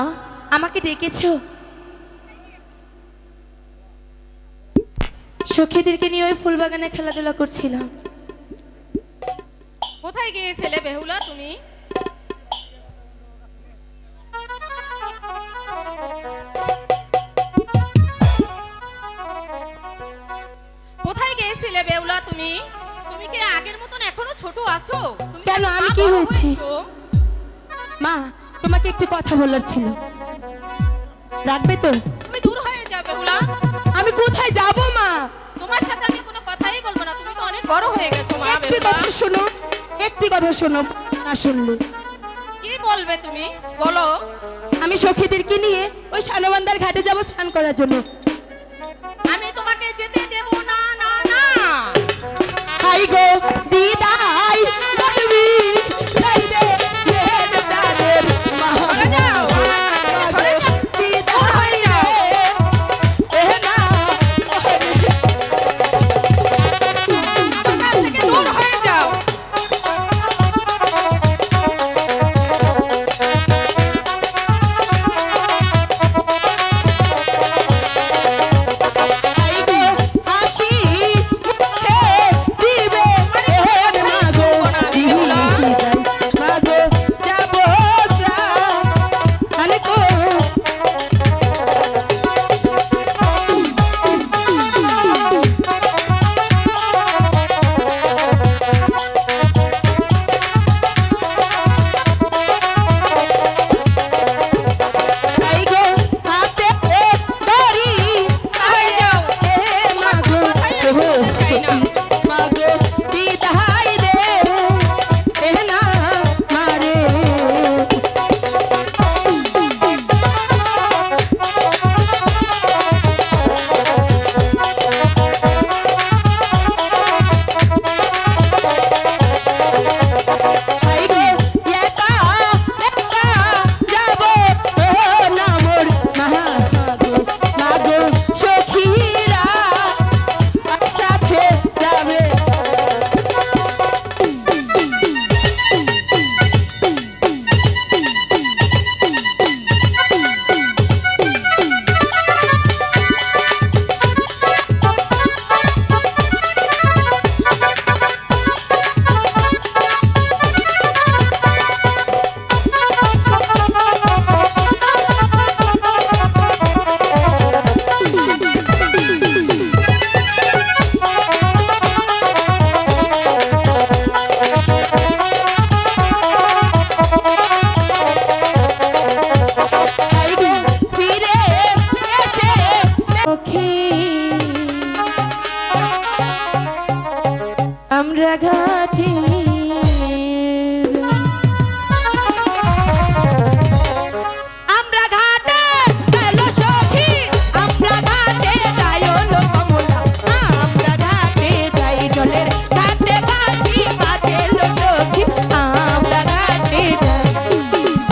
মা আমাকে ডেকেছো। সখীদেরকে নিয়ে ওই ফুলবাগানে খেলাধুলা করছিলাম কোথায় গিয়েছিলে বেহুলা তুমি? কোথায় গিয়েছিলে বেহুলা তুমি? তুমি কি আগের মতন এখনও ছোট আছো? তুমি কেন, আমি কি বড় হয়েছি? মা তোমাকে একটি কথা বলার ছিল। রাখবে তো? তুমি দূর হয়ে যাবে বেহুলা। আমি কোথায় যাব মা? তোমার সাথে আমি কোনো কথাই বলব না। তুমি তো অনেক বড় হয়ে গেছো মা একটি কথা শোনো একটি কথা শোনো না শুনলে। কি বলবে তুমি? বলো। আমি সখীদেরকে নিয়ে ওই সানবান্দার ঘাটে যাব স্নান করার জন্য। রাঘাটি